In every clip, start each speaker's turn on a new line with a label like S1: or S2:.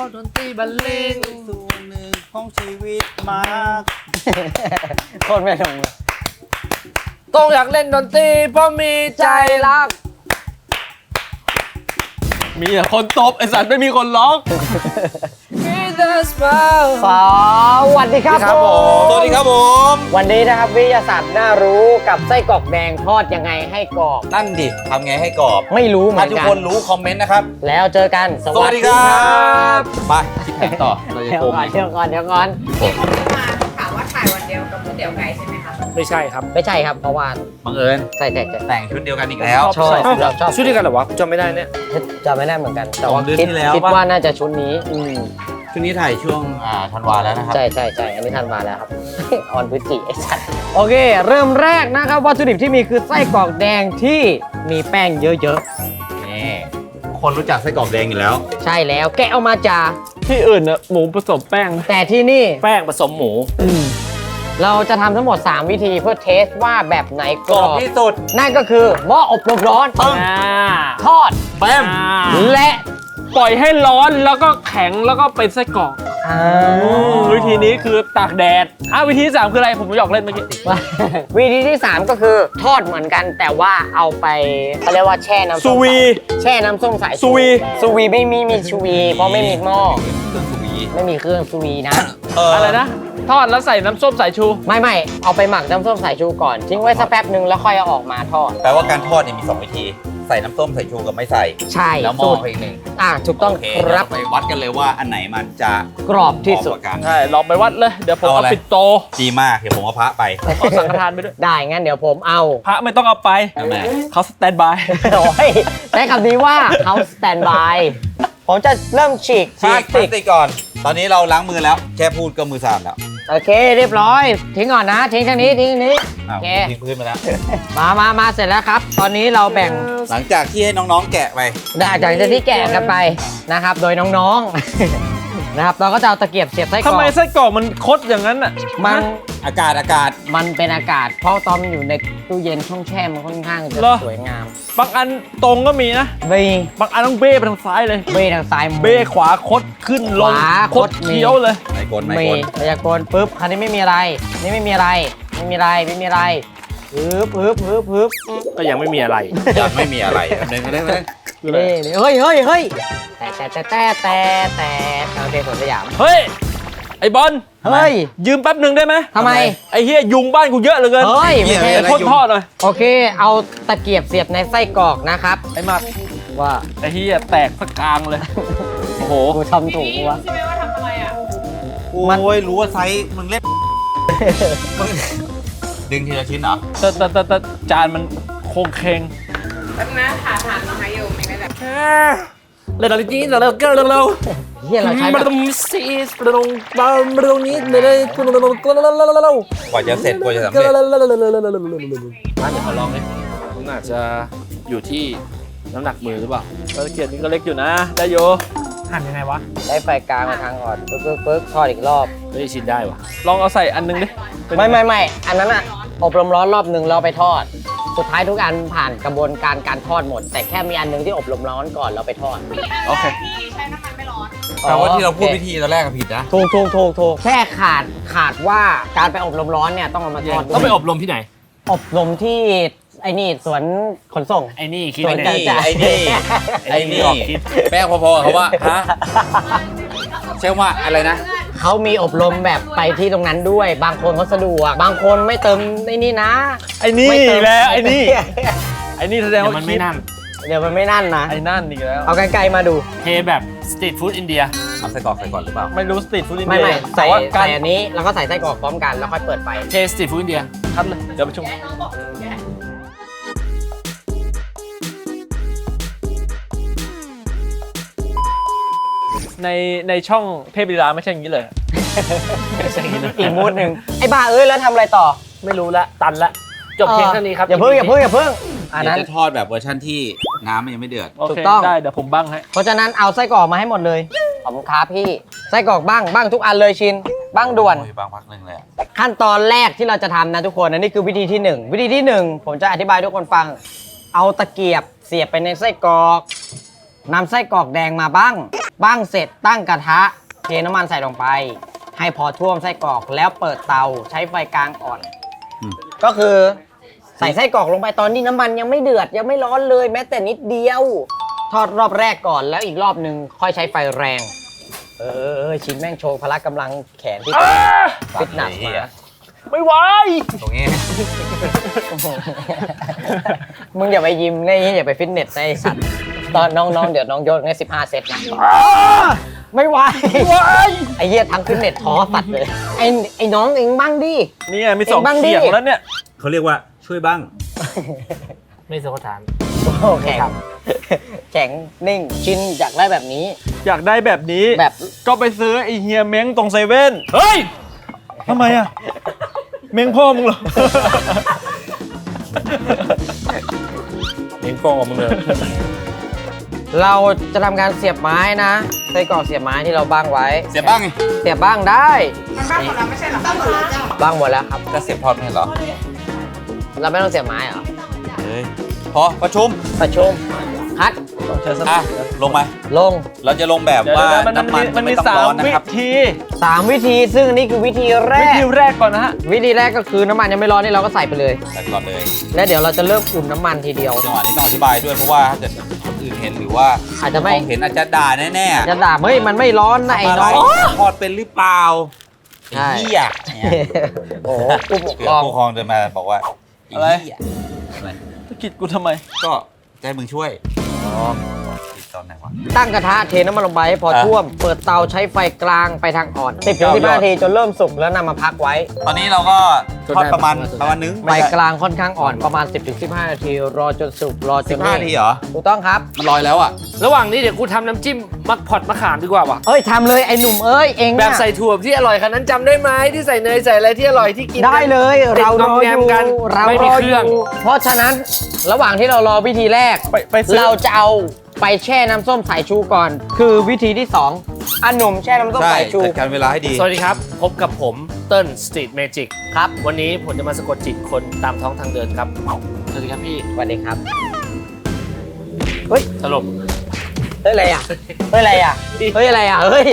S1: พอดนตรีบรรเลง
S2: ส่วนหนึ่งของชีวิตมาก
S3: โคตรไม่ลงเลย
S1: ต้องอยากเล่นดนตรีเพราะมีใจ
S3: ใจรัก
S1: มีแต่คนตบไอสัตว์ไม่มีคนร้องมีแต่ สมาย
S3: สวัสดีครับ
S1: ครับผม
S2: สวัสดีครับผม
S3: วันนี้นะครับวิทยาศาสตร์น่ารู้กับไส้กรอกแดงทอดยังไงให้กรอบ
S2: นั่นดิทำไงให้กรอบ
S3: ไม่รู้เหมื
S2: ถ้า
S3: อน
S2: ทุก
S3: กัน
S2: คนรู้คอมเมนต์นะครับ
S3: แล้วเจอกัน
S2: สวัสดีครับไปคิดแผนต่อเราจะ
S3: เดี๋ยว
S2: โกง
S3: ก่อนเดี๋ยวก่อนเดี๋ยวก่อน
S4: ที่เขาซื้อมาถามว่าถ่ายวันเดียวกับก๋วยเตี๋ยวไก่ใช่ไหมคะ
S1: ไม่ใช่ครับ
S3: ไม่ใช่ครับเพราะว่า
S2: บังเอิญ
S3: ใช่ใช่ใช่
S2: แต่งชุดเดียวกันอีกแล้ว
S3: ชอบเราชอบ
S1: ชุดเดียวกันเหรอวะจำไม่ได้เนี่ย
S3: จำไม่ได้เหมือนกันแต่
S2: สอ
S3: ว่าง
S2: เดือน
S3: คิด
S2: ที่แล้ว
S3: คิด
S2: ปะ
S3: ว่าน่าจะชุดนี้อืม
S2: ชุดนี้ถ่ายช่วงอ่าธันวาแล้วนะครับ
S3: ใช่ใช่ใช่อันนี้ทันมาแล้วครับ ออนพฤศจิไอ้สัตว์โอเค เริ่มแรกนะครับวัตถุดิบที่มีคือไส้กรอกแดงที่มีแป้งเยอะ
S2: นี่คนรู้จักไส้กรอกแดงอยู่แล้ว
S3: ๆ ใช่แล้วแกะออกมาจาก
S1: ที่อื่นน่ะหมูผสมแป้ง
S3: แต่ที่นี่
S1: แป้งผสมหมู
S3: เราจะทำทั้งหมด 3 วิธีเพื่อเทสว่าแบบไหนก
S2: ก
S3: ร
S2: ร
S3: อ
S2: อ
S3: บบ
S2: ที่สุด
S3: นั่นก็คือหม้ออบลมร้อน
S1: อ่า
S3: ทอด
S2: แบม
S3: และ
S1: ปล่อยให้ร้อนแล้วก็แข็งแล้วก็เป็นไส้กรอก
S3: อ่า
S1: วิธีนี้คือตากแดดอะวิธีที่สามคืออะไรผมหยอกเล่นเมื่อกี้
S3: วิธีที่ 3 ก็คือทอดเหมือนกันแต่ว่าเอาไปเขาเรียกว่าแช่น้ำส้ม
S1: ซูวี
S3: แช่น้ำส้มสายชู
S1: ซูวี
S3: ซูวีไม่มีมีชูวี เพราะไม่มีหม้อ
S2: เครื่องสุวี
S3: ไม่มีเครื่องซูวีนะ
S2: เออ
S1: อะไรนะ ทอดแล้วใส่น้ำส้มสายชู
S3: ไม่ไม่เอาไปหมักน้ำส้มสายชูก่อน ทิ้งไว้สักแป๊บหนึ่งแล้วค่อยเอาออกมาทอด
S2: แปลว่าการทอดเนี่ยมีสองวิธี ใส่น้ำส้มใส่ชูกับไม่ใส่
S3: ใช่
S2: แล้วหม้
S3: สู
S2: อ
S3: ตร
S2: อีกหนึ่ง
S3: อะถูกต้อง
S2: โอเค
S3: ค
S2: เดี๋ยว
S3: รับ
S2: เราไปวัดกันเลยว่าอันไหนมันจะ
S3: กรอบที่สุ
S2: ก
S3: ด
S2: ว่ากัน
S1: ใช่ ลองไปวัดเลย เดี๋ยวผม
S2: เอา
S1: เอา
S2: อะไร
S1: ปิดโต
S2: ดีมากเดี๋ยวผมเอาพระไป
S1: เอาสังฆทานไปด้วย
S3: ได้งั้นเดี๋ยวผมเอา
S1: พระไม่ต้องเอาไป
S2: ทำไม
S1: เขาสแตนบาย
S3: โอ้ยใช้คำนี้ว่าเขาสแตนบาย ผมจะเริ่มฉีกพ
S2: ฉี
S3: ลากส
S2: พลา
S3: ติ
S2: ส
S3: ก
S2: ติกก่อน ตอนนี้เราล้างมือแล้ว แค่พูดก็มือสะอาดแล้ว
S3: โอเคเรียบร้อย ทิ้งก่อนนะ ทิ้งทางนี้ทิ้งทางนี้
S2: อ้าว
S3: โอเค
S2: ทิ้งพื้นไปแล้ว
S3: มามามาเสร็จแล้วครับ ตอนนี้เราแบ่ง
S2: หลังจากที่ให้น้องๆแกะไป
S3: ได้จากที่แกะกันไปนะครับ โดยน้องๆ นะครับเราก็จะเอาตะเกียบเสียบไส้กร
S1: ทำ
S3: อก
S1: ไมไส้กรอกมันคดอย่างนั้นอะ
S3: มัน
S2: อากาศอากาศ
S3: มันเป็นอากาศ เพราะตอนมันอยู่ในตู้เย็นช่องแช่มันค่อนข้างจะ
S1: เหรอ
S3: สวยงาม
S1: บางอันตรงก็มีนะ
S3: เบย์
S1: บางอันต้องเบ้ไปทางซ้ายเลย
S3: เบย์ทางซ้ายมือ
S1: เบ้ขวาคดขึ้นลง
S3: ขวา
S1: ค
S3: ค
S1: ด
S3: ดมี
S1: เคี้ยวเลย
S2: ไม่กลไม่
S3: เม
S2: กล
S3: ย์พยากรณ์ปุ๊บคันนี้ไม่มีอะไรนี่ไม่มีอะไร ไม่มีอะไรไม่มีอะไรปึ๊บปึ๊บปึ๊บปึ๊บ
S1: ก็ยังไม่มีอะไร
S2: ยังไม่มีอะไรเดินไปเดินไปเดิน
S1: คืออะไร
S3: นี่เฮ้ยเฮ้ยเฮ้ยแต่แต่แต่แต่แต่แต่โอเคสวนสยาม
S1: เฮ้ย ไอ้บอล
S3: เฮ้ย
S1: ยืมแป๊บหนึ่งได้ไหม
S3: ทำไม
S1: ไอ้เฮียยุงบ้านกูเยอะเหลือเกิน
S3: เฮ้ยไม่ใช่
S1: ไอ้พ่นทอดหน่อย
S3: โอเค เอาตะเกียบเสียบในไส้กรอกนะครับ
S1: ไอ้มาก
S3: ว่า
S1: ไอ้เฮียแตกสักกลางเลย โอ้โห
S3: กูทำถูกวะ
S4: ใช่ไหมว่าทำอะไรอะ
S3: มัน
S2: โอ้ย รู้ว่าไซส์มึงเล็บมึงดึงทีละชิ้นเหรอ
S1: แต่แต่แต่แต่จานมันโคงเคง
S4: แป๊บนะถ่านถ่านมาให้อยู่ไม่ได้แบบ
S1: เร็วๆนี้เร็วๆเร็วเร็ว
S3: เฮียเราใช้
S1: มา
S3: แบบ
S1: ตรงซีสมาตรงบาร์มาตรงนี้เลยเลยคุณเร็วๆเร็วๆเร็วๆเร็ว
S2: กว่าจะเสร็จกว่าจะสำ
S1: ๆ
S2: เร็จ
S1: มาเดี๋ยวขอลองเลยมันอาจจะอยู่ที่น้ำหนักมือหรือเปล่าตะเกียบนี้ก็เล็กอยู่นะได้โยหั่นยังไงวะ
S3: ได้ไฟกลางมาทางก่อนปึ๊บปึ๊บปึ๊บทอดอีกรอบ
S1: เฮ้ยชินได้วะลองเอาใส่อันนึงดิเป็น
S3: ไม่ไม่ไม่อันนั้นอะอบลมร้อนรอบหนึ่งเราไปทอด สุดท้ายทุกอันผ่านกระบวนการการทอดหมด แต่แค่มีอันหนึงที่อบลมร้อนก่อนเราไปทอด
S1: โอเค
S4: ที่ใช้น้ำมันไม่ร้อน
S2: แปลว่าที่เราพูด
S3: โอค
S2: วิธีตอนแรกก็ผิดนะ
S3: ถูกถูกถูกถูกแค่ขาดขาดว่าการไปอบลมร้อนเนี่ยต้องเอามาทอดด้วย
S1: ต้องไปอบรมที่ไหน
S3: อบรมที่ไอ้นี่สวนขนส่ง
S1: ไอ้นี่คิด
S3: ส่วน
S1: ไอ้
S3: กลาง
S1: นี่
S2: ไอ้นี่ ไอ้นี่
S1: ออกคิด
S2: แป้งพอๆกับเขาว่า ฮะ ใช่ว่าอะไรนะ
S3: เขามีอบรมแบบไปที่ตรงนั้นด้วย บางคนเขาสะดวก บางคนไม่เติมไอ้นี่นะ
S1: ไอ้นี่
S3: ไม่เติม
S1: แล้วไอ้นี่ ไอ้นี่แสดงว่า
S5: มันไม่นั่น
S3: เดี๋ยวมันไม่นั่นนะ
S1: ไอ้นั่นอีกแล้ว
S3: เอากันไกลมาดู
S5: เทแบบสตรีทฟู้ดอินเดีย
S2: เอาไส้กรอกใส่ก่อนหรือเปล่า
S1: ไม่รู้สตรีทฟู้ดอิน
S3: ไม่
S1: เดี
S3: ไม่
S1: ย
S3: ใส่
S1: แต่ว่าการ
S3: ใส่อันนี้ แล้วก็ใส่ไส้กรอกพร้อมกันแล้วค่อยเปิดไฟ
S5: เทสตรีทฟู้ดอินเดีย
S1: คัดเลยเดี๋ยวไปชม ในในช่องเทพลีลาไม่ใช่อย่างนี้เลย ไม่ใช่อย่างนี้เลย
S3: อีกมูดหนึ่งไอ้บ้าเอ้ยแล้วทำอะไรต่อ
S1: ไม่รู้ละตันละจบเพียงเท่านี้ครับ
S3: อย่าเพิ่งอย่าเพิ่งอย่าเพิ่งอัน
S2: เดี๋ย
S3: นั้น
S2: วจะทอดแบบเวอร์ชั่นที่น้ำมันยังไม่เดือด
S1: โอ
S3: ถู
S1: เค
S3: กต้อง
S1: ได้เดี๋ยวผมบังให้
S3: เพราะฉะนั้นเอาไส้กรอกมาให้หมดเลยขอบคุณครับพี่ไส้กรอกบ้างบ้างทุกอันเลยชินบ้างด่วน
S2: โอ้ยบางพักหนึ่งเลยอะ
S3: ขั้นตอนแรกที่เราจะทำนะทุกคนอันนี้คือวิธีที่หนึ่งวิธีที่หนึ่งผมจะอธิบายให้ทุกคนฟัง เอาตะเกียบเสียบไปในไส้กรอกนำไส้กรอกแดงมาบ้าง บ้างเสร็จตั้งกระทะ เทน้ำมันใส่ลงไป ให้พอท่วมไส้กรอกแล้วเปิดเตาใช้ไฟกลางอ่อนก็คือ ใส่ไส้กรอกลงไปตอนที่น้ำมันยังไม่เดือดยังไม่ร้อนเลย แม้แต่นิดเดียว ทอดรอบแรกก่อนแล้วอีกรอบหนึ่งค่อยใช้ไฟแรง เออเออเออชิ้นแม่งโชว์พละกำลังแขนที่ฟิตหนักมา
S1: ไม่ไหว
S2: ตรงนี้
S3: มึงอย่าไปยิมไงอย่าไปฟิตเนสนะไอ้สัตว์ตอนน้องๆ เดี๋ยวน้องยกไงสิบห้าเซตนะไม่ไหวไอ้เหี้ยทั้งฟิตเนสท้อสัตว์เลยไอ้ไอ้น้องเองบ้างดิ
S1: นี่ไงมีสอง
S3: เอ็งบ้างดิ
S1: เขียงแล้วเนี่ย
S2: เขาเรียกว่าช่วยบ้าง
S5: ไม่สมถาน
S3: โอ้แข็งแข็งนิ่งชินอยากได้แบบนี้
S1: อยากได้แบบนี้
S3: แบบ
S1: ก็ไปซื้อไอเฮียเม้งตรงเซเว่นเฮ้ย ทำไมอะเม้งพ่อมึงเหรอเม้งพ่อมึงเลย
S3: เราจะทำการเสียบไม้นะไส้กรอกเสียบไม้ที่เราบ้างไว้
S2: เสียบ้างไง
S3: เสียบบ้างได้
S4: มันบ้านของเราไม่ใช่เหรอบ้านของเราจ้ะ
S3: บ้างหมดแล้วครับ
S2: จะเสียบทอดไม่เหรอ
S3: เราไม่ต้องเสียบไม้เหรอ
S2: เฮ้ย พอประชุม
S3: ประชุมคัด
S1: ต้องใช้ส
S2: อะ
S1: ติ
S2: ลงมา
S3: ลง
S2: เราจะลงแบบ
S1: เดี๋ยว
S2: ว่า
S1: เดี๋ยวมัน
S2: น้ำมัน
S1: มันมี
S2: ไม่ต้อง
S1: สา
S2: ร้อ
S1: ม
S2: นนะ
S1: วิ
S2: ครับ
S1: ธี
S3: 3วิธีซึ่งอันนี่คือวิธีแร
S1: วิ
S3: ก
S1: ธีแรกก่อนนะฮะ
S3: วิธีแรกก็คือน้ำมันยังไม่ร้อนนี่เราก็ใส่ไปเลย
S2: ใส่ก่อนเลย
S3: แล้วเดี๋ยวเราจะเริ่มอุ่นน้ำมันทีเดียว
S2: จังหวะนี้ต้องอธิบายด้วยเพราะว่าถ้าเกิดคนอื่นเห็นหรือว่า
S3: อาจจะไม่
S2: มองเห็นอาจจะด่าแน่ๆ
S3: จะด่าเฮ้ยมันไม่ร้อนนะไอ้
S2: อะไร
S3: น้อง
S2: ทอดเป็นหรือเปล่า
S3: ใช่
S2: ไอ้เหี้ยเนี่ย
S3: โอ้โหผู้ปก
S2: เกื
S3: ค
S2: อ
S3: รอง
S2: ผู้ปกครองเดินมาบอกว่า
S1: อะไร
S2: เหี้ย
S1: ตะกิดกูทำไม
S2: ก็ใจะให้มึงช่วยอ๋อ ติดตอนไหนวะ
S3: ตั้งกระทะเทน้ำมันลงไปให้พอ
S2: อะ
S3: ท่วม เปิดเตาใช้ไฟกลางไปทางอ่อน 10ถึง15นาทีจนเริ่มสุกแล้วนำมาพักไว้
S2: ตอนนี้เราก็ทอดประมาณประมาณนึง
S3: ไฟกลางค่อนข้างอ่อนประมาณ 10ถึง15นาที รอจนสุกรอจ
S2: สิ
S3: น
S2: บห้า
S3: นิ่ง
S2: นาทีเหรอ
S3: ถูกต้องครับ
S2: มันลอยแล้วอะ
S5: ระหว่างนี้เดี๋ยวกูทำน้ำจิ้มมักพอดมะขามดีกว่าว่ะ
S3: เอ้ยทำเลยไอ้หนุ่มเอ้ยเอง
S5: แบบ
S3: น่ะ
S5: ใส่ถั่วที่อร่อยขนาดนั้นจำได้ไหมที่ใส่เนยใส่อะไรที่อร่อยที่กิน
S3: ได้เลย
S5: เด็ก
S3: เรารอ
S5: งอม
S3: อ
S5: แงม
S3: ยู่
S5: กัน
S3: เรา
S5: ไม่
S3: ร
S5: มี
S3: อ
S5: เครื่อง
S3: ยู่เพราะฉะนั้นระหว่างที่เรารอวิธีแรก
S1: ไปไปซื้อ
S3: เราจะเอา ไปแช่น้ำส้มสายชูก่อน คือวิธีที่สองอันหนุ่มแช่น้ำส้ม
S2: ใช่
S3: สายชู
S2: จัดการเวลาให้ดี
S5: สวัสดีครับ พบกับผมเติ้ลสตรีทเมจิก
S3: ครับ
S5: วันนี้ผมจะมาสะกดจิตคนตามท้องทางเดินครับ สวัสดีครับพี่
S3: สวัสดีครับ
S5: สรุป
S3: เฮ้ยอะไรอะเฮ้ยอะไรอะเฮ้ยอะไรอะเฮ้ย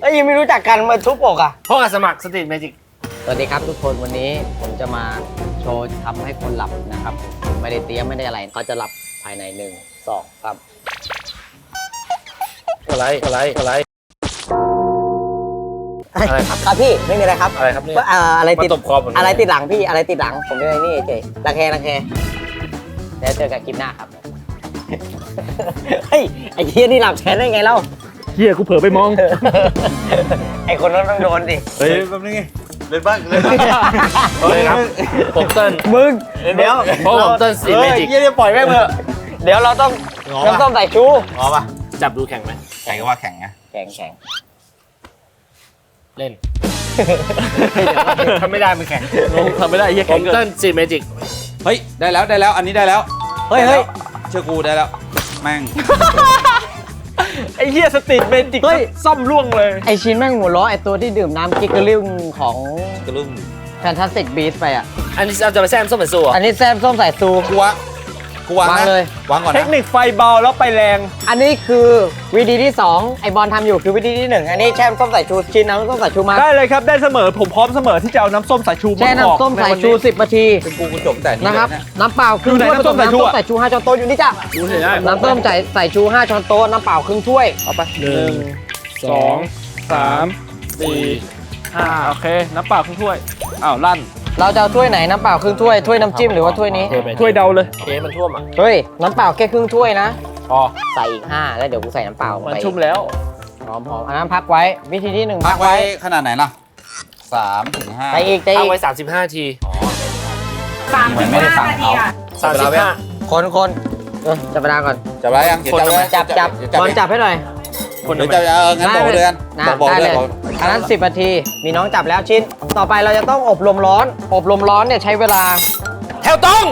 S3: เฮ้ยยังไม่รู้จักกันมาทุบอกอะ
S5: พ่อสมัครสตรีทเมจิก
S3: สวัสดีครับทุกคนวันนี้ผมจะมาโชว์ทำให้คนหลับนะครับ ไม่ได้เตรียมไม่ได้อะไรเขาจะหลับภายในหนึ่งสองสาม
S5: อะไรอะไรอะไร อะไรครับ
S3: ครับพี่ไม่มีอะไรครับ
S5: อะไรครับเนี่ย
S3: ก็เอ่ออะไรติด
S5: มาตบคอผม
S3: อะไรติดหลังพี่อะไรติดหลังผมเป็นไอ้นี่เฉยรังแครังแคแล้วเจอกันคลิปหน้าครับ เฮ้ยไอ้เฮียนี่หลับแทนได้ไงเล่า
S1: เฮียกูเผลอไปมอง
S3: ไอ้คนนั้นต้องโดนดิ
S2: เฮ้ยแป๊บนึงไงเล่นบ้างเล่นบ้าง
S5: โอเคครับ ผมเติ้ล
S3: มึง เดี๋ยว
S5: เพราะผมเติ้ลสีเมจิก
S3: เฮียนี่ปล่อยแม่งเถอะ เดี๋ยวเราต้อง
S2: งอ
S3: น้ำส้
S2: ป่ะ
S3: มสายชู
S2: งอป่ะ
S5: จับดูแข่งไหม
S2: แข่งก็ว่าแข่งไง
S3: แข็งแข็ง
S5: เล่นถ้าไม่ได้มันแข่ง
S1: ทำไม่ได้เฮีย
S5: ผ
S1: แข็ง
S5: ม
S1: เกิ
S5: เติ้
S1: น
S5: ลสีเมจิก
S2: เฮ้ยได้แล้วได้แล้วอันนี้ได้แล้ว
S3: เฮ้ยเฮ้ย
S2: เชื่อกูได้แล้ว แม่ง
S1: ไอ้เฮียสตรีทเมจิก
S3: เฮ้ย
S1: ซ่อมล่วงเลย
S3: ไอชิ้นแม่งหัวล้อไอตัวที่ดื่มน้ำกิกเกอร์ลิงของ
S2: กระลุ่ม
S3: Fantastic Beasts ไปอะ
S5: อันนี้เราจะไปแซมส้มเป็นซัว
S3: อันนี้แซมส้มสายซู
S2: กูวาง กูวาง
S3: วาง
S2: นะ
S3: เลย
S2: วางก่อน
S1: เท
S2: นะ
S1: คนิคไฟเบาแล้วไปแรง
S3: อันนี้คือวิธีที่ 2 ไอบอลทำอยู่คือวิธีที่ 1 อันนี้แช่น้ำส้มสายชูชิ้นน้ำส้มสายชูมา
S1: ได้เลยครับ ได้เสมอผมพร้อมเสมอที่จะเอาน้ำส้มสายชูมา
S3: แช่
S1: ออก
S3: น้ำส้มสายชู
S1: ในวันนี้
S3: 10นาที
S2: เป็นกูกูจบแต่นี่
S3: นะครับ
S2: เลยเย
S3: น้ำเปล่าครึ่ง
S1: อยู่ไหน
S3: ถ้วยผสม
S1: น้ำส้มสายชู
S3: น้ำส้ม
S1: อะ
S3: สายชู5ช้อนโต๊ะอยู่นี่จ้ะ
S5: ดูเห็นได้
S3: น้ำส้มสายสายชู5ช้อนโต๊ะน้ำเปล่าครึ่งถ้วย
S1: เอาไปหนึ่งสองสามสี่ห้าโอเค น้ำเปล่าครึ่งถ้วยอ้าวลั่น
S3: เราจะเอาถ้วยไหนน้ำเปล่าครึ่งถ้วยถ้วยน้ำจิ้มหรือว่าถ้วยนี้
S1: ถ้วยเดาเลย
S5: เทมันท่วมอะ
S3: เฮ้ยน้ำเปล่าแค่ครึ่งถ้วยนะ
S5: พอ
S3: ใส่อีกห้าแล้วเดี๋ยวกูใส่น้ำเปล่า
S1: มัน
S3: ไป
S1: ชุ่มแล้ว
S3: หอมหอมอันนั้นพักไว้วิธีที่หนึ่ง
S2: พั
S3: พั
S2: ก
S3: ก
S2: ไว้
S3: ไว้
S2: ขนาดไหนล่ะสามถึงห้า
S3: ใส่อีกใส่
S5: ตั้
S3: อี
S5: ง
S3: ก
S5: ไว้ 35 ที
S4: สามถึงห้านาทีอะ
S5: 35
S3: คนคนเออจับเวลาก่อน
S2: จับไว้ยังเดี๋ยว
S5: คนทำไม
S3: จับจับ
S2: เดี๋ยว
S3: บอล
S2: เอง
S3: จับให้หน่อย
S5: คน
S2: เดี๋ยว
S5: ทำไม
S2: จับเอองั้นบอกเดือน
S3: นะ
S2: บอกบอก
S3: ได้
S2: เดื
S3: เล
S2: อน
S3: ย
S2: บอก
S3: อันนั้น10นาที มีน้องจับแล้วชิ้น ต่อไปเราจะต้องอบลมร้อน อบลมร้อนเนี่ยใช้เวลา
S5: แถวตรง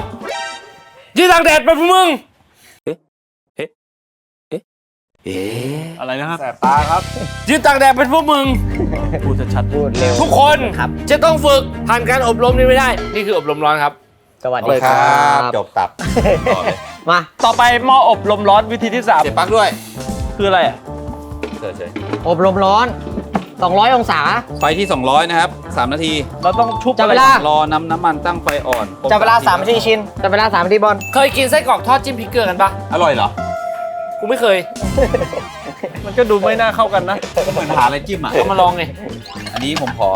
S5: ยืนตากแดดเป็นพวกมึง
S1: อะไรนะครับ
S2: แสบตาครับ
S5: ยืนตากแดดเป็นพวกมึง
S1: พูดชัดๆ
S3: พูดเร็ว
S5: ทุกคน
S3: ครับ
S5: จะต้องฝึกผ่านการอบรมนี้ไม่ได้ นี่คืออบรมร้อนครับ
S3: สวัส
S2: เล
S3: ดี
S2: ย
S3: ค
S2: ค
S3: รั
S2: รับบจบตับต่อเลย
S3: มา
S1: ต่อไปหม้ออบลมร้อนวิธีที่
S2: เสียบปลั๊กด้วย
S1: 3คืออะไรอะ
S2: เสีเฉย
S3: อบลมร้อน 200 องศา
S2: ๆไฟที่ 200 นะครับ 3 นาที
S1: เราต้องชุบ
S3: จับเวลา
S2: รอน้ำน้ำมันตั้งไฟอ่อน
S3: จับเวลา3นาทีชินจับเวลา3นาทีบอล
S5: เคยกินไส้กรอกทอดจิ้มพริกเกลือกันปะ
S2: อร่อยเหรอ
S5: กูไม่เคย
S1: มันก็ดูไม่น่าเข้ากันนะ
S2: ก็เหมือนหาอะไรจิ้มอะ
S5: เอามาลองไง
S2: อันนี้ผมขอ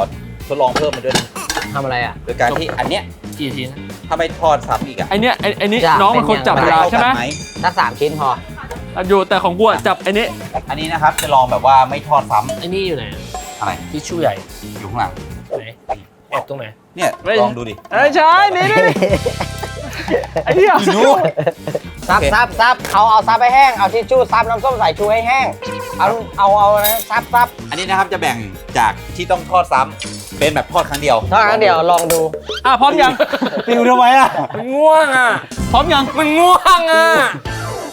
S2: ทดลองเพิ่มมาด้วยนะ
S3: ทำอะไรอะ
S2: โดยการที่อันเนี้ย
S5: กี่ทีนะ
S2: ถ้าไม่ทอดซ้ำอีกอะ
S1: ไอเนี้ยไอไอนี้
S3: จะ
S1: น้องมันคนจับ
S3: เป็น
S1: เว
S3: อย่าง
S1: ลาใช่ไหม
S2: เข้ากัน
S3: ถ้า3ชิ้นพอ
S1: อะอยู่แต่ของกูอะจับไอนี้
S2: อันนี้นะครับจะลองแบบว่าไม่ทอดซ้
S5: ไอ้นี่อยู่ไหนอะำ
S2: อะไร
S5: ทิชชู่ใหญ่
S2: อยู่ข้างหลัง
S5: ไหนแอบตรงไหน
S2: เนี่ย
S1: ไม่
S2: ลองดูดิ
S1: ไอ้ยใช่นี่นี่นี่ไอ้เหี้ย
S2: อยู่นู้น
S3: ซับ
S2: โอเค
S3: ซับซับเขาเอาซับให้แห้ง เอาทิชชู่ซับน้ำส้มสายชูให้แห้ง เอาเอาเอานะซับซับ
S2: อันนี้นะครับจะแบ่งจากที่ต้องทอดซ้ำเป็นแบบทอดครั้งเดียว
S3: ถ้างั้นเดี๋ยวลองดู
S1: อะพร้อมยัง
S2: ติวทำไมอะ
S5: มันง่วงอะ
S1: พร้อมยัง
S5: มันง่วงอะ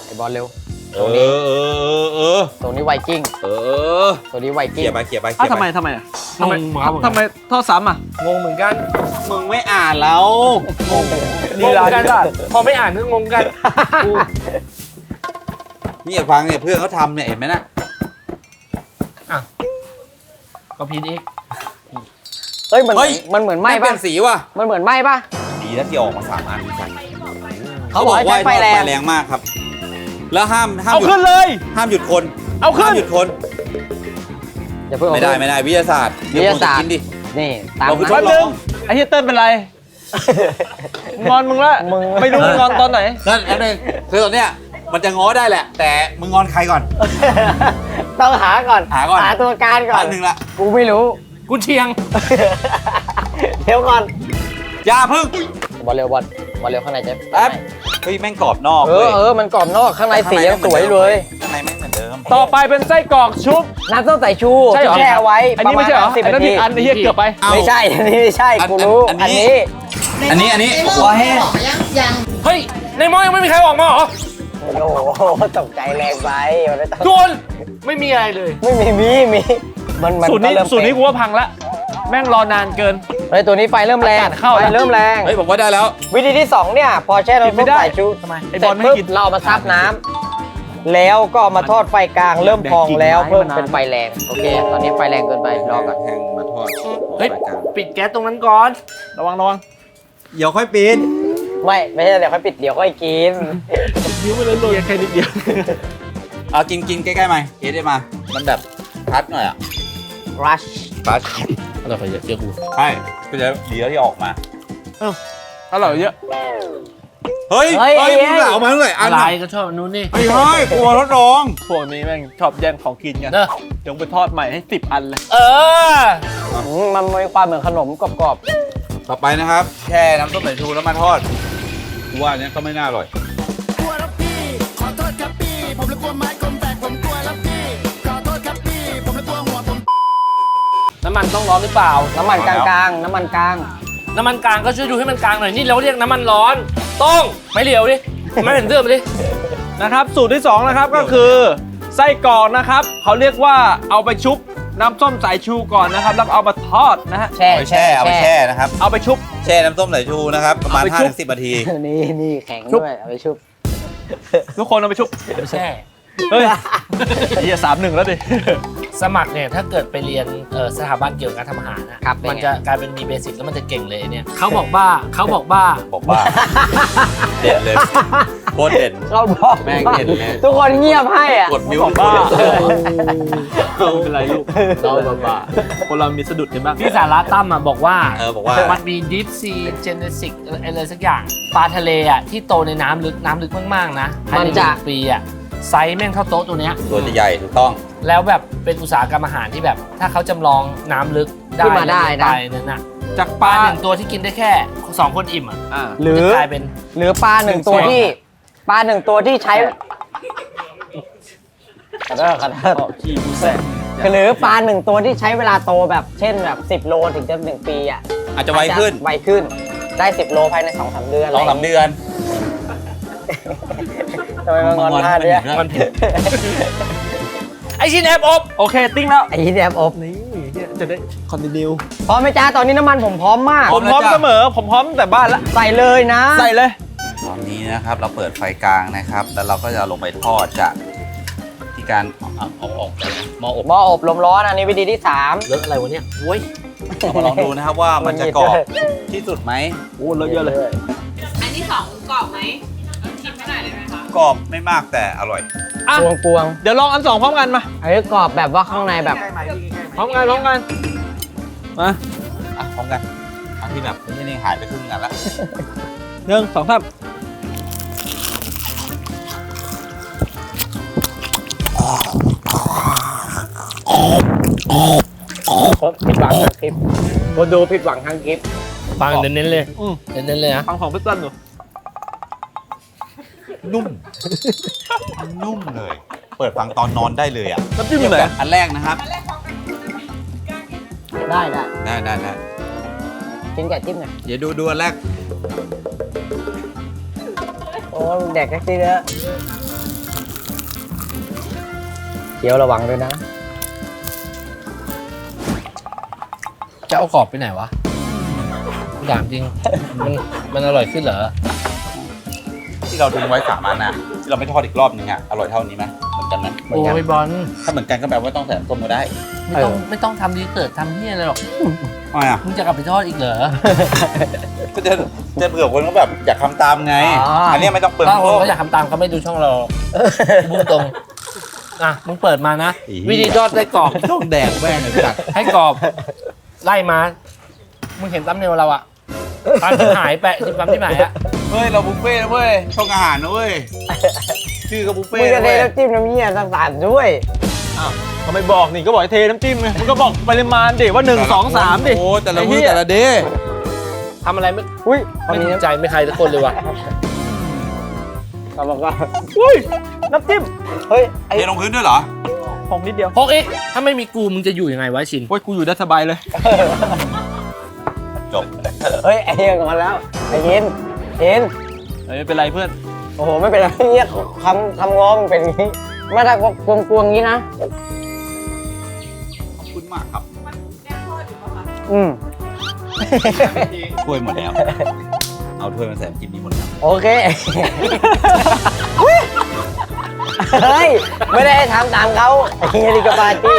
S3: ไอ้บอลเร็ว
S2: เออเออเออ
S3: ตัวนี้ไวกิ้ง
S2: เออ
S3: ตัวนี้ไว
S2: เขี่
S3: กิ้ง
S2: ยไปเขี่ยไปเขี่
S1: อะ
S2: ย
S1: ทำไม
S2: ไป
S1: ทำไมอะทำไม
S5: งงครับผม
S1: ทำไมทอดซ้ำอะ
S5: งงเหมือนกัน
S2: มึงไม่อ่านแล้ว
S1: ลีลาลีลา
S5: พอไม่อ่านก็งงกันกู
S2: นี่อย่าฟังเนี่ยเพื่อนเขาทำเนี่ยเห็นไหมนะ
S5: ก็พีดอีก
S3: เฮ้ยมันเหมือนมันเหมือนไหม้
S2: เปลี่
S3: ป่ะ
S2: ยนสีว่ะ
S3: มันเหมือนไหม้ป่ะ
S2: ดีแล้วที่ออกมาสามอันใส่
S3: เขาบอกให้ใช้ไฟแรง
S2: ไฟแรงมากครับ แล้วห้ามห้าม
S1: เอา
S2: หยุด
S1: ขึ้นเลย
S2: ห้ามหยุดคน
S1: เอาขึ้น
S2: ห้ามหยุดคน
S3: อย่าเพิ่งเอา
S2: ไม่ได้
S3: ขึ้น
S2: ไม่ได้วิทยาศาสตร์
S3: วิทยาศาสตร์
S2: เดี๋วคนจะกินดิ
S3: นี่ตาม
S2: เราคือ
S3: นั้
S2: ท
S1: แป๊
S2: ด
S3: น
S1: บนึงไอ้เฮียเติ้ลเป็นไร งอนมึงละ
S3: มึง
S1: ไม่รู้มึงงอนตอนไหน
S2: นั่นนั่นเองคือตอนเนี้ยมันจะง้อได้แหละ แต่มึงงอนใครก่อน
S3: ต้องหาก่อน
S2: หาก่อน
S3: หาตัวการก่อ
S2: อั
S3: น
S2: นหนึ่งละ
S3: กูไม่รู้
S5: กูเชียง
S3: เดี๋ยวก่อน
S2: อย่าพึ่ง
S3: บอลเร็วบอลบอลเร็วข้างในจะ
S2: แป๊บ เฮ้ยแม่งกรอบนอก
S3: เอ
S2: เว้
S3: อยเออมันกรอบนอกข้างในสียังสวยเลย
S2: ข้างในแม่งเหมือนเดิม
S1: ต่อไปเป็นไส้กรอกชุบ
S3: น้ำส้มสายชู
S1: ใช่เหรอ
S3: ที่แช่ไว้
S1: อันนี้ไม่ใช่เหรอ
S3: สิบ
S1: อัน
S3: นา
S1: นั้น
S3: ที
S1: อีกอันไอ้เฮียเกือบไป
S2: เอา
S3: ไม่ใช่ อันนี้ไม่ใช่
S2: อัน
S3: กูรู้
S2: อั
S3: อั
S2: น
S3: น
S2: นี้
S3: นี้
S2: อันนี้อันนี้
S3: พอแห้ง
S5: เฮ้ย ในหม้อยังไม่มีใครออกมาเหรอ
S3: โอ้โหตกใจแรงไปมันไม่ต้อง
S5: ทุกคนไม่มีอะไรเลย
S3: ไม่มีมีมี มันมัน
S1: สูตรนี้
S3: ก็เริ่ม
S1: สูตรนี้กู
S3: เป็
S1: ว่าพังละ แม่งรอนานเกิน
S3: เฮ้ยตัวนี้ไฟเริ่มแรง
S1: อากาศเข้า
S3: ไฟ
S1: แล้ว
S3: เริ่มแรง
S2: เฮ้ยผมว่าได้แล้ว
S3: วิธีที่สองเนี่ย พอแช่น้ำ
S1: กินไม่
S3: ส้ม
S1: ได้
S3: สายชู
S1: ทำไมไอ้
S3: เสร็
S1: บอ
S3: จ
S1: ลไม่ให้
S3: ปุ๊บ
S1: กิน
S3: เราเอามาซับน้ำแล้วก็เอามาทอดไฟกลางเริ่มพองแล้ว
S1: แดกกิ่งไม้
S3: เพิ่ม
S1: มานาน
S3: เป็นไฟแรงโอเค ตอนนี้ไฟแรงเกินไปรอก่อน
S2: แห้งมาทอด
S5: เฮ้ย ปิดแก๊สตรงนั้นก่อน
S1: ระวังระวัง
S2: เดี๋ยวค่อยปีน
S3: ไม่ไม่ใช่เดี๋ยวค่อยปิดเดี๋ยวค่อยกิน
S1: นิ้วไปเลยเลยแค่นิดเดียว
S2: เอากินกินใกล้ๆมาเอสได้มา มันแบบทัดหน่อยอะ
S3: rush
S2: ทัด
S5: อะไรไปเยอะเชื่อกู
S2: ใช่ก็จะดีแล้วที่ออกมา
S1: อร่อยเยอะ
S2: เฮ้ย
S3: เฮ้ย
S2: เฮ้ย
S3: เอ้ย
S2: มึงเหลามาเท่าไหร่อัน
S5: อะไร
S2: อะ
S5: ก็ชอบอันนู้นนี่
S2: เฮ้ยเฮ้ยกลัวทดลอง
S1: พวกนี้แม่งชอบแย่งของกินกัน
S5: เนอะ
S1: เดี๋ยวไปทอดใหม่ให้สิบอันเลย
S5: เออ
S3: อืมมันมีความเหมือนขนมกรอบ
S2: ต่อไปนะครับ แช่น้ำส้มสายชูแล้วมาทอดกูว่าอันเนี้ยก็ไม่น่าอร่อยำ
S5: มันต้องร้อนหรือเปล่า
S3: ๆน้ำมันกลางๆ น้ำมันกลาง
S5: น้ำมันกลางก็ช่วยดูให้มันกลางหน่อยนี่เราเรียกน้ำมันร้อน ต้องไม่เหลียวดิไม่เห็นเสื้อมาดิ
S1: นะครับ สูตรที่สองนะครับก็คือไส้กรอกนะครับเขาเรียกว่าเอาไปชุบน้ำส้มสายชูก่อนนะครับ แล้วก็เอามาทอดนะฮะ
S3: แช่
S2: เอาไปแช่เอาไปแช่นะครับ
S1: เอาไปชุบ
S2: แช่น้ำส้มสายชูนะครับ ประมาณ
S1: เอาไปชุบ
S2: 5-10นาที
S3: นี่นี่แข็ง
S1: ชุบ
S3: ด้วยเอาไปชุบ
S1: ทุกคนเอาไปชุบ
S5: ไม่ใช่
S1: เฮ้ยเฮียสามหนึ่งแล้วดิ
S5: สมัครเนี่ยถ้าเกิดไปเรียนเอ่อสถาบันเกี่ยวกับการทำอาหารนะครับ
S3: เป็นไง
S5: มันจะกลายเป็นมีเบสิกแล้วมันจะเก่งเลยเนี่ยเขาบอกบ้าเขาบอกบ้า
S2: บอกว่า เด่นเลยโคตรเด่น
S3: เราบอก
S2: แม่งเห็นเลย
S3: ทุกคนเงียบให้อะ
S2: กดมิว
S1: บอกบ้า
S2: เออ
S1: ไม่เป็นไรลูก เราบ้าๆคนเรามีสะดุดกันบ้าง
S5: พี่สาระตั้มอะบอกว่า
S2: เออบอกว่า
S5: มันมีดิฟซีเจเนซิกอะไรสักอย่างปลาทะเลอะที่โตในน้ำลึกน้ำลึกมากๆนะภาย
S3: มัน
S5: ในห
S3: จะ
S5: นึ่งปีอะ ไซส์แม่งเท่าโต๊ะตัวเนี้ย
S2: ตัวจะใหญ่ถูกต้อง
S5: แล้วแบบเป็นอุตสาหกรรมอาหารที่แบบ ถ้าเขาจำลองน้ำลึกได้
S3: ขึ้นมาได้นะ
S5: ไปนั่นน่ะ
S1: จาก
S5: ป
S1: ป
S5: ลา
S1: ลา
S5: หนึ่งตัวที่กินได้แค่สองคนอิ่มอะ
S1: อ่า
S3: หรือ
S5: จะกลายเป็น
S3: หรือปลาหนึ่งตัวที่ปลาหนึ่งตัวที่ใช้ขอโทษขอโทษ
S1: ขี้มูแซง
S3: หรือปลาหนึ่งตัวที่ใช้เวลาโตแบบเช่นแบบ 10 โลถึงจะหนึ่งปีอะ
S2: อาจจะไวขึ้น
S3: ไวขึ้นได้ 10 โลภายใน2อสเดือน
S2: สองสามเดือน
S3: ทำไมมางอนหน้าเนี่ย
S5: มันผิดไอชินแอบอบ
S1: โอเค ติ้งแล้ว
S3: ไอ้ที่แดบอบ
S1: นี่เหี้ยจะได้คอนติเนีย
S3: พร้อมไหมจ้าตอนนี้น้ำมันผมพร้อมมาก
S1: ผมพร้อมเสมอ ผมพร้อมตั้งแต่บ้านแล้ว
S3: ใส่เลยนะ
S1: ใส่เลย
S2: ตอนนี้นะครับเราเปิดไฟกลางนะครับ แล้วเราก็จะลงไปทอดจากที่การเอาเอาออกจากหม้ออบ
S3: หม้ออบลมร้อนอันนี้วิธีที่สาม
S5: เลอะอะไรวะเนี่ยโว้ย
S2: เรามาลองดูนะครับว่ามันจะกรอบที่สุดไหม
S1: โอ้เลอะเยอะเลย
S4: อันที่สองกรอบไหมชิม
S2: กรอบไม่มากแต่อร่อย
S1: อะ
S3: ปวงปวง
S1: เดี๋ยวลองอันสองพร้อมกันมา
S3: ๆอันนี้กรอบแบบว่าข้างในแบบ
S1: พร้อมกันพร้อมกัน มา
S2: อะพร้อมกันอันที่แบบนี่นี่หายไปครึ่งงานละ
S1: หนึ่งสองสาม
S3: ผิดหวังทางคลิปคนดูผิดหวังทางคลิป
S5: ฟังเน้นๆเลย
S1: อืม
S5: เน้นๆเลยนะ
S1: ฟังของพี่เติ้ลดู
S2: นุ่ ม นุ่มเลย เปิดฟังตอนนอนได้เลยอะ
S1: น้ำจิ้มอยู่ไหน
S2: อันแรกนะครับ
S3: ได้ได้
S2: ได้ได้ได้
S3: กินไก่จิ้มหน่อย
S2: เดี๋ยวดูดูอันแรก
S3: โอ้แดกแท็กซี่เลยเคี้ยวระวังด้วยนะ
S5: จะเอากรอบไปไหนวะกูถามจริง มันมันอร่อยขึ้นเหรอ
S2: ที่เราดึงไว้สามอันน่ะที่เราไม่ทอดอีกรอบนึงอะอร่อยเท่านี้ไหมเหมือนกันไหม
S3: เหมือนกัน
S5: โอ้ยบอล
S2: ถ้าเหมือนกันก็แปลว่าต้องใส่ต้มก็ได้
S5: ไม่ต้องไม่ต้องทำดีเติร์ดทำที่อะไรหรอก
S2: ทำไมอะ
S5: มึงจะกลับไปทอดอีกเหรอ
S2: ก็จะจะเผื่อคนก็แบบอยากทำตามไง อันเนี้ยไม่ต้องเปลือง
S5: ถ้าคน
S2: โลก
S5: เขาอยากทำตามเขาไม่ดูช่องเราพูดตรงอะมึงเปิดมานะ
S2: อี
S5: วิธีทอดไส้กรอบ
S2: ต้องแดกแม่งเลยจัด
S5: ให้กรอบไล่มา มึงเห็นตั้มเนลเราอะตอนที่หายไปที่ปั๊มที่หายอะ
S2: เฮ้ย เราบุฟเฟ่ต์นะเว้ยช่องอาหารนะเว้ย ชื่อก็บุฟ
S3: มึ
S2: เฟ่
S3: ง
S2: ต์
S3: จะ
S2: นะ
S3: เท
S2: เว้ย
S3: น้ำจิ้มน้ำเยี่ยต่างๆด้วย
S1: ก็ไม่บอกนี่ก็บอกให้เทน้ำจิ้มไงมึงก็บอกปริมาณดิว่าหนึ่งสองสามดิ
S2: โอ้แต่ละ
S1: ไอ้
S2: มื้
S1: เหี้
S2: อยแต่ละเดย์
S5: ทำอะไรไม่
S3: อุ้ย
S5: ไม่
S3: มี
S5: ถูก
S3: น้ำ
S5: ใจไม่ใครสักคนเลยว่ะ
S3: เขาบอกว่า
S1: อุ้ยน้ำจิ้ม
S3: เฮ้ยไอ้
S2: เทลงพื้นด้วยเหรอ
S1: ของนิดเดียว
S5: พกอีกถ้าไม่มีกูมึงจะอยู่ยังไงวะชิน
S1: โอ้ยกูอยู่ได้สบายเลย
S2: จบ
S3: เฮ้ยไอ้เฮียงอนแล้วไอ้เย็น เย็น
S1: เฮ้ยไม่เป็นไรเพื่อน
S3: โอ้โหไม่เป็นไรเฮียคำคำง้อมันเป็นอย่างนี้ไม่ถ้ากวงกวงๆอย่างนี้นะ
S2: ขอบคุณมากครับ
S3: อืม
S2: ถ้วยหมดแล้ว เอาถ้วยมาใส่กินนี้หมดแล้ว
S3: โอเค เฮ้ย ไม่ได้ให้ทำตามเขาไอ้เฮียนี่ก็ปาจี้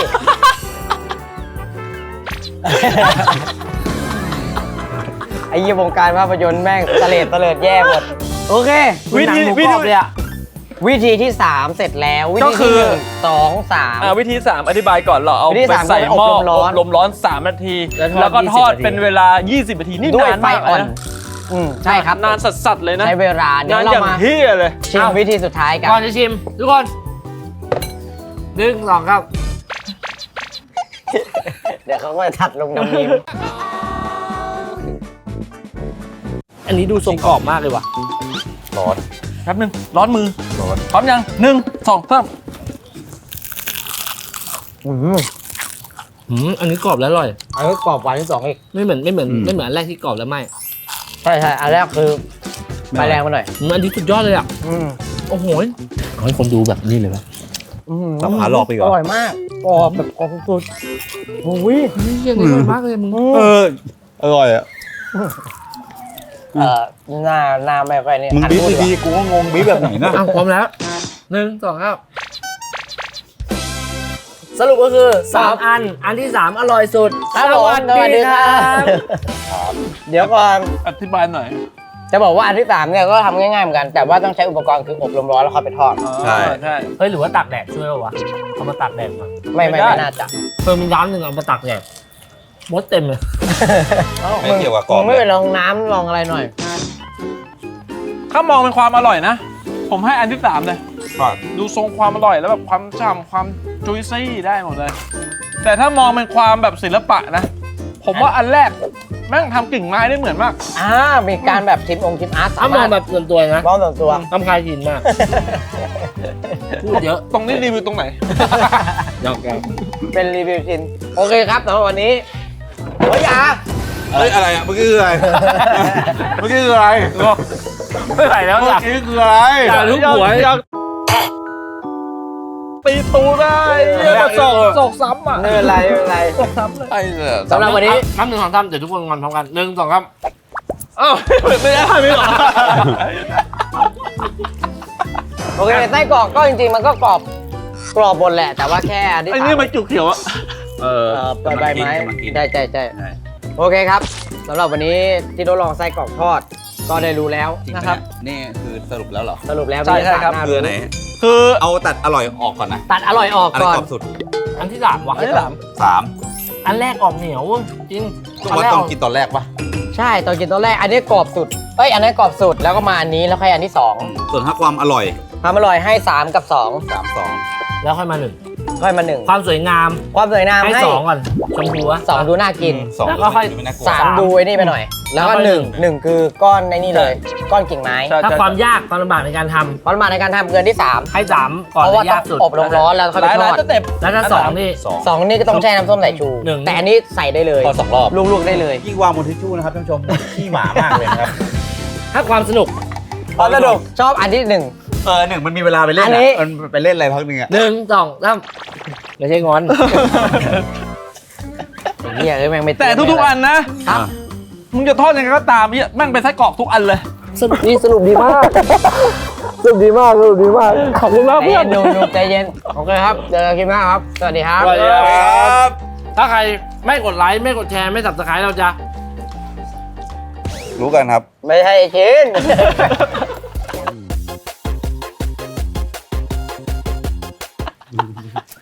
S3: ไอ้เหี้ยวงการภาพยนตร์แม่งตะเลดตะเลิดแย่หมด โอเค
S1: วิธี
S3: หนังหมู
S1: วิ
S3: กร
S1: ธี
S3: อบเลยอะวิธีที่ 3 เสร็จแล้ว วิ
S1: ก็
S3: ธี
S1: คื
S3: ที่
S1: อ
S3: หนึ่งสองสาม
S1: อ่าวิธี 3 อธิบายก่อนเราเอา
S3: วิธี
S1: ไป
S3: สาม
S1: ใส่
S3: ก็
S1: หม้อ
S3: อบลมร้อน
S1: อบลมร้อน 3 นาที
S5: แล้วทอด
S1: แล้วก็ทอด
S5: 20
S1: เป็นเวลา 20 นาทีนี่
S3: ด้วย
S1: นาน
S3: ไฟ
S1: มาก
S3: อ่อน
S1: นะ
S3: อืมใช่ครับ
S1: นานสัสๆเลยนะ
S3: ใช้เวลาเดี๋ย
S1: นาน
S3: วเรา
S1: อย่าง
S3: มา
S1: เฮียเลย
S3: ชิมวิธีสุดท้ายกัน
S5: ก่อนจะชิม ทุกคนหนึ่งสองครับ
S3: เดี๋ยวเขาก็จะถัดลงน้ำนิ้ม
S5: อันนี้ดูทรงกรอบมากเลยว่ะ
S2: ร้อน
S1: แป๊บหนึง ร้อนมือ
S2: ร้อน
S1: พร้อมยังหนึ่งสองสาม
S3: อืม
S5: อืมอันนี้กรอบแล้วอร่อย
S3: อันนี้กรอบกว่าที่สองอีก
S5: ไม่เหมือนไม่เหมือนไม่เหมือนอันแรกที่กรอบแล้วไหม
S3: ใช่ใช่อันแรกคือไฟแรงมาหน่อย
S5: อืมอันนี้สุดยอดเลยอะ
S3: อืม
S5: โอ้โหเอาให้คนดูแบบนี้เลยปะ
S3: อืม
S2: สับขาหลอกไปเหร
S3: อ
S2: อ
S3: ร่อยมากกรอบแบบกรอบสุดๆโอ้ย
S5: เฮ้ยอันนี้อร่อยมากเลยมึง
S2: เออ อร่อยอะ
S3: เอ่อหน้าหน้าไม่ค่อยนี่
S2: มึง
S3: หัน
S2: บีบ
S3: พูดดี
S2: ดี
S3: กว่า
S2: ๆกูก็งงบีบแบบไหนนะ
S5: อ้าวพร้อมแล้วหนึ่งสองครับสรุปก็คือสามอัน อันที่สามอร่อยสุด
S3: ครับผมสวัสดีครับ เดี๋ยวก่อน
S1: อธิบายหน่อย
S3: จะบอกว่าอันที่สามเนี่ยก็ทำง่ายๆเหมือนกัน แต่ว่าต้องใช้อุปกรณ์คืออบลมร้อนแล้วค่อยไปทอด
S2: ใช่
S1: ใช่
S5: เฮ้ยหรือว่าตากแดดช่วยป่าวะเอามาตากแดดมา
S3: ไม่ไม่
S1: ไม่ได้
S3: ไม่น่าจะ
S5: เพิ่มมีร้านหนึ่งเอามาตากแดด มดเต็มเลย
S2: ไม่เกี่ยวกับกรอบ
S3: มึงไม่ไปลองน้ำลองอะไรหน่อย
S1: ถ้ามองเป็นความอร่อยนะ ผมให้อันที่3เลย
S2: ก่อน
S1: ดูทรงความอร่อยแล้วแบบความฉ่ำความจุยซี่ได้หมดเลย แต่ถ้ามองเป็นความแบบศิลปะนะ ผมว่าอันแรกแม่งทำกิ่งไม้ได้เหมือนมาก
S3: อ่า มีการแบบทิมองค์ทิมอาร์ตสา
S5: ถ้ามอ
S3: มางรถ
S5: แบบส่วนตัวนะ
S3: มองส่วนตัว
S5: น้ำคายหินมาก พูดเยอะ
S1: ตรงนี้รีวิวตรงไหน
S5: ยอกแก
S3: เป็นรีวิวชิน โอเคครับสำหรับวันนี้ โอ้ยอยา
S2: เฮ้ยอะไรอะเมื่อกี้คืออะไร เมื่อกี้คืออะไร
S5: ไม่ไหวแล้ว
S2: เมื่
S5: อ
S2: อยา
S5: ก
S2: กี้คืออะไร
S5: อย่าทุบหัว
S1: อยากตีตูได้เหี้ยมาสอกสอกซ้ำอะ
S3: ไม่เป็นไรไม่เป็นไร
S2: ไอ้เนี่ย
S3: สำหรับวันนี้
S5: น้ำหนึ่งสองสามเดี๋ยวทุกคนงอนพร้อมกันหนึ่งสองครับ
S1: อ้าวไม่ได้ไม่หรอ
S3: โอเคไส้กรอกก็จริงๆ มันก็กรอบกรอบหมดแหละ แต่ว่าแค่อันที่
S1: ไอ้
S3: สาม
S1: นี่มันจุกเขียวอะ
S2: เออ
S3: เอ่อเปิดใบไม้
S2: กำลังกิน
S3: ใช่ใช่ใช่
S2: ใช่
S3: โอเคครับสำหรับวันนี้ที่ทดลองไส้กรอกทอดก็ได้รู้แล้ว
S2: จริง
S3: นะ
S2: นะ
S3: ค
S2: ค
S3: รั
S2: รับบ นี่คือสรุปแล้วเหรอ
S3: สรุปแล้ว
S1: ใช่
S3: มี
S1: ใช่ครับ
S3: สามหน้า
S2: คืออันไหน
S1: คือ
S2: เอาตัดอร่อยออกก่อนนะ
S3: ตัดอร่อยออก
S2: อะไร
S3: ก่อน
S2: กรอบสุด
S5: อันที่สามวะ
S1: อันที่สาม
S2: สาม
S5: อันแรกออกเหนียวจริง
S2: ก็
S5: อัน
S2: ว่า
S5: แรก
S2: ต้
S5: อ
S2: อง
S5: อก
S2: กินตอนแรกปะ
S3: ใช่ตอนกินตอนแรกอันนี้กรอบสุดเอ้ยอันนั้นกรอบสุดแล้วก็มาอันนี้แล้วค่อยอันที่สอง
S2: ส่วนถ้าความอร่อย
S3: ความอร่อยให้สามกับสอง
S2: สามสอง
S5: แล้วค่อยมาหนึ่ง
S3: ค่อยมาหนึ่ง
S5: ความสวยงาม
S3: ความสวยงาม
S5: ให้
S3: ให้
S5: สองก่อนชมพูวะ
S3: สองดูน่ากิน
S2: สอง
S5: แล้วก็ค่อย
S2: ไม่น่ากลัว
S3: สามดูไอ้นี่ไปหน่อย แล้วก็
S5: แล้วก็
S3: หนึ่ง
S5: หนึ่ง
S3: หนึ่งคือก้อนในนี่เลย ก้อนกิ่งไม้
S1: ใช่
S5: ถ้า
S1: ใช่
S5: ความยากความลำบากในการทำ
S3: ความหมายในการทำเกินที่สาม
S5: ให้สามก่อน
S3: เพราะว่าต้
S5: ยา
S3: อกง
S5: สุด
S3: อบลมร้อนแล้วค่อย
S1: ห
S3: ไป
S1: ลาย
S3: ท
S1: หลาย
S3: อด
S1: สเต็ป
S5: แล้วถ้าสองนี่
S2: สอง
S3: สองนี่ก็ต้องแช่น้ำส้มสายชู
S5: หนึ่ง
S3: แต่อันนี้ใส่ได้เลย
S2: พอสองรอบ
S3: ลูกๆได้เลย
S2: ยิ่งวางบนทิชชู่นะครับท่านผู้ชมขี้หมามากเลยนะครับ
S5: ถ้าความสนุก
S3: พอสนุกชอบอันที่หนึ่ง
S2: เออหนึ่งมันมีเวลาไปเล่น
S3: อันนี้
S2: อะมันไปเล่นอะไรพักหนึ่งอะ
S5: หนึ่งสองสามไม่ใช่งอน
S3: ไอ้เหี้ยเอ้ยแม่งไม่
S1: แต่ทุกๆอันนะ
S3: ครับ
S1: มึงจะทอดยังไงก็ตามเนี่ยแม่งเป็นไส้กรอกทุกอันเลย
S5: สรุปดีสรุปดีมากสรุปดีมากสรุปดีมากขอบคุณมาก
S3: ใจ
S5: เพื่อ
S3: เย็
S5: น
S3: นดูดูใจเย็นโอเคครับเจอกันคลิปหน้าครับ สวัสดีครับ
S5: สวัสดีครับ
S2: ครับ
S5: ถ้าใครไม่กดไลค์ไม่กดแชร์ไม่สับสไครต์เราจะ
S2: รู้กันครับ
S3: ไม่ใช่ไอ้ชิ้น はい。